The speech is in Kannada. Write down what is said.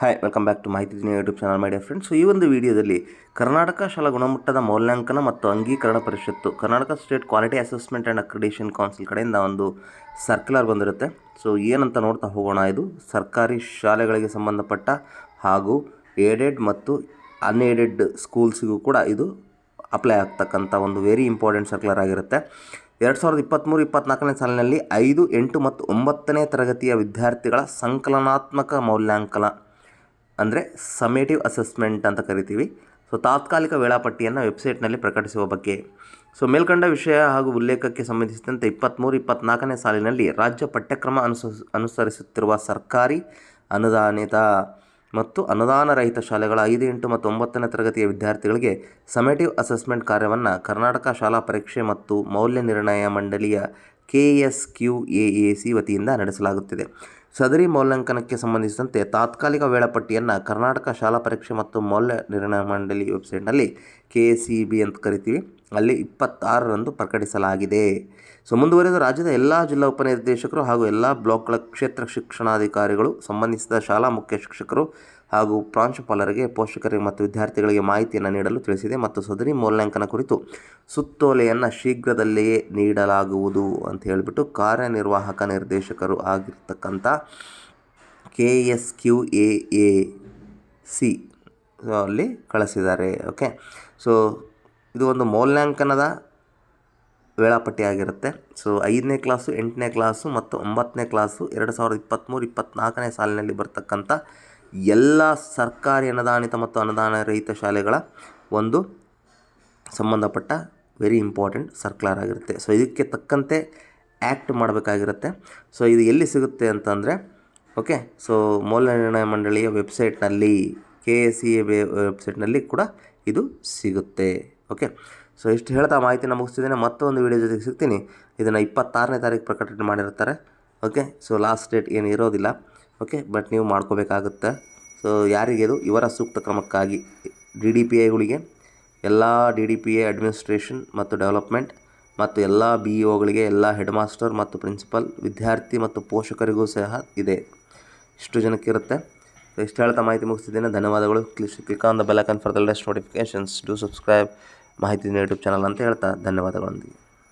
Hi welcome back to Mahiti Dina YouTube channel my dear friends ಈ ಒಂದು ವಿಡಿಯೋದಲ್ಲಿ ಕರ್ನಾಟಕ ಶಾಲಾ ಗುಣಮಟ್ಟದ ಮೌಲ್ಯಾಂಕನ ಮತ್ತು ಅಂಗೀಕರಣ ಪರಿಷತ್ತು, Karnataka state quality assessment and accreditation council ಕಡೆಯಿಂದ ಒಂದು ಸರ್ಕ್ಯುಲರ್ ಬಂದಿರುತ್ತೆ. ಸೊ ಏನಂತ ನೋಡ್ತಾ ಹೋಗೋಣ ಇದು? ಸರ್ಕಾರಿ ಶಾಲೆಗಳಿಗೆ ಸಂಬಂಧಪಟ್ಟ ಹಾಗೂ ಏಡೆಡ್ ಮತ್ತು ಅನ್ಏಡೆಡ್ ಸ್ಕೂಲ್ಸಿಗೂ ಕೂಡ ಇದು ಅಪ್ಲೈ ಆಗ್ತಕ್ಕಂಥ ಒಂದು ವೆರಿ ಇಂಪಾರ್ಟೆಂಟ್ ಸರ್ಕ್ಯುಲರ್ ಆಗಿರುತ್ತೆ. ಎರಡು ಸಾವಿರದ ಇಪ್ಪತ್ತ್ಮೂರು ಇಪ್ಪತ್ತ್ನಾಲ್ಕನೇ ಸಾಲಿನಲ್ಲಿ ಐದು, ಎಂಟು ಮತ್ತು ಒಂಬತ್ತನೇ ತರಗತಿಯ ವಿದ್ಯಾರ್ಥಿಗಳ ಸಂಕಲನಾತ್ಮಕ ಮೌಲ್ಯಾಂಕನ ಅಂದರೆ ಸಮೇಟಿವ್ ಅಸೆಸ್ಮೆಂಟ್ ಅಂತ ಕರಿತೀವಿ. ಸೊ ತಾತ್ಕಾಲಿಕ ವೇಳಾಪಟ್ಟಿಯನ್ನು ವೆಬ್ಸೈಟ್ನಲ್ಲಿ ಪ್ರಕಟಿಸುವ ಬಗ್ಗೆ. ಸೊ ಮೇಲ್ಕಂಡ ವಿಷಯ ಹಾಗೂ ಉಲ್ಲೇಖಕ್ಕೆ ಸಂಬಂಧಿಸಿದಂತೆ ಇಪ್ಪತ್ತ್ಮೂರು ಇಪ್ಪತ್ತ್ನಾಲ್ಕನೇ ಸಾಲಿನಲ್ಲಿ ರಾಜ್ಯ ಪಠ್ಯಕ್ರಮ ಅನುಸ, ಅನುಸರಿಸುತ್ತಿರುವ ಸರ್ಕಾರಿ ಅನುದಾನಿತ ಮತ್ತು ಅನುದಾನ ರಹಿತ ಶಾಲೆಗಳ ಐದು, ಎಂಟು ಮತ್ತು ಒಂಬತ್ತನೇ ತರಗತಿಯ ವಿದ್ಯಾರ್ಥಿಗಳಿಗೆ ಸಮೇಟಿವ್ ಅಸೆಸ್ಮೆಂಟ್ ಕಾರ್ಯವನ್ನು ಕರ್ನಾಟಕ ಶಾಲಾ ಪರೀಕ್ಷೆ ಮತ್ತು ಮೌಲ್ಯ ನಿರ್ಣಯ ಮಂಡಳಿಯ K S Q A A C ವತಿಯಿಂದ ನಡೆಸಲಾಗುತ್ತಿದೆ. ಸದರಿ ಮೌಲ್ಯಾಂಕನಕ್ಕೆ ಸಂಬಂಧಿಸಿದಂತೆ ತಾತ್ಕಾಲಿಕ ವೇಳಾಪಟ್ಟಿಯನ್ನು ಕರ್ನಾಟಕ ಶಾಲಾ ಪರೀಕ್ಷೆ ಮತ್ತು ಮೌಲ್ಯ ನಿರ್ಣಯ ಮಂಡಳಿ ವೆಬ್ಸೈಟ್ನಲ್ಲಿ ಕೆ ಸಿ ಬಿ ಅಂತ ಕರಿತೀವಿ. ಅಲ್ಲಿ ಇಪ್ಪತ್ತಾರರಂದು ಪ್ರಕಟಿಸಲಾಗಿದೆ. ಸೊ, ಮುಂದುವರೆದು ರಾಜ್ಯದ ಎಲ್ಲ ಜಿಲ್ಲಾ ಉಪನಿರ್ದೇಶಕರು ಹಾಗೂ ಎಲ್ಲ ಬ್ಲಾಕ್ಗಳ ಕ್ಷೇತ್ರ ಶಿಕ್ಷಣಾಧಿಕಾರಿಗಳು, ಸಂಬಂಧಿಸಿದ ಶಾಲಾ ಮುಖ್ಯ ಶಿಕ್ಷಕರು ಹಾಗೂ ಪ್ರಾಂಶುಪಾಲರಿಗೆ ಪೋಷಕರಿಗೆ ಮತ್ತು ವಿದ್ಯಾರ್ಥಿಗಳಿಗೆ ಮಾಹಿತಿಯನ್ನು ನೀಡಲು ತಿಳಿಸಿದೆ ಮತ್ತು ಸದರಿ ಮೌಲ್ಯಾಂಕನ ಕುರಿತು ಸುತ್ತೋಲೆಯನ್ನು ಶೀಘ್ರದಲ್ಲಿಯೇ ನೀಡಲಾಗುವುದು ಅಂತ ಹೇಳಿಬಿಟ್ಟು ಕಾರ್ಯನಿರ್ವಾಹಕ ನಿರ್ದೇಶಕರು ಆಗಿರ್ತಕ್ಕಂಥ K S Q A A C ಅಲ್ಲಿ ಕಳಿಸಿದ್ದಾರೆ ಓಕೆ ಸೊ ಇದು ಒಂದು ಮೌಲ್ಯಾಂಕನದ ವೇಳಾಪಟ್ಟಿ ಆಗಿರುತ್ತೆ. ಸೊ ಐದನೇ ಕ್ಲಾಸು, ಎಂಟನೇ ಕ್ಲಾಸು ಮತ್ತು ಒಂಬತ್ತನೇ ಕ್ಲಾಸು ಎರಡು ಸಾವಿರದ ಇಪ್ಪತ್ತ್ಮೂರು ಇಪ್ಪತ್ತ್ನಾಲ್ಕನೇ ಸಾಲಿನಲ್ಲಿ ಬರ್ತಕ್ಕಂಥ ಎಲ್ಲ ಸರ್ಕಾರಿ ಅನುದಾನಿತ ಮತ್ತು ಅನುದಾನ ರಹಿತ ಶಾಲೆಗಳ ಒಂದು ಸಂಬಂಧಪಟ್ಟ ವೆರಿ ಇಂಪಾರ್ಟೆಂಟ್ ಸರ್ಕ್ಯುಲರ್ ಆಗಿರುತ್ತೆ. ಸೊ ಇದಕ್ಕೆ ತಕ್ಕಂತೆ ಆ್ಯಕ್ಟ್ ಮಾಡಬೇಕಾಗಿರುತ್ತೆ. ಸೊ ಇದು ಎಲ್ಲಿ ಸಿಗುತ್ತೆ ಅಂತಂದರೆ ಓಕೆ ಸೊ ಮೌಲ್ಯ ನಿರ್ಣಯ ಮಂಡಳಿಯ ವೆಬ್ಸೈಟ್ನಲ್ಲಿ ಕೆ ಎ ಸಿ ಎ ವೆಬ್ಸೈಟ್ನಲ್ಲಿ ಕೂಡ ಇದು ಸಿಗುತ್ತೆ. ಓಕೆ ಸೊ ಇಷ್ಟು ಹೇಳ್ತಾ ಮಾಹಿತಿನ ಮುಗಿಸ್ತಿದ್ದೇನೆ. ಮತ್ತೊಂದು ವಿಡಿಯೋ ಜೊತೆಗೆ ಸಿಗ್ತೀನಿ. ಇದನ್ನು ಇಪ್ಪತ್ತಾರನೇ ತಾರೀಕು ಪ್ರಕಟಣೆ ಮಾಡಿರ್ತಾರೆ. ಓಕೆ ಸೊ ಲಾಸ್ಟ್ ಡೇಟ್ ಏನು ಇರೋದಿಲ್ಲ. ಓಕೆ ಬಟ್ ನೀವು ಮಾಡ್ಕೋಬೇಕಾಗುತ್ತೆ. ಸೊ ಯಾರಿಗೆ ಇದು ಇವರ ಸೂಕ್ತ ಕ್ರಮಕ್ಕಾಗಿ. ಡಿ ಡಿ ಪಿ ಐಗಳಿಗೆ ಎಲ್ಲ D D P A administration ಮತ್ತು ಡೆವಲಪ್ಮೆಂಟ್ ಮತ್ತು ಎಲ್ಲ ಬಿ ಇ ಒಗಳಿಗೆ ಎಲ್ಲ ಹೆಡ್ ಮಾಸ್ಟರ್ ಮತ್ತು ಪ್ರಿನ್ಸಿಪಲ್ ವಿದ್ಯಾರ್ಥಿ ಮತ್ತು ಪೋಷಕರಿಗೂ ಸಹ ಇದೆ. ಇಷ್ಟು ಜನಕ್ಕೆ ಇರುತ್ತೆ. ಸೊ ಇಷ್ಟು ಹೇಳ್ತಾ ಮಾಹಿತಿ ಮುಗಿಸ್ತಿದ್ದೇನೆ. ಧನ್ಯವಾದಗಳು. Click click on the bell icon for the latest notifications do subscribe Mahiti YouTube channel ಅಂತ ಹೇಳ್ತಾ ಧನ್ಯವಾದಗಳೊಂದಿಗೆ.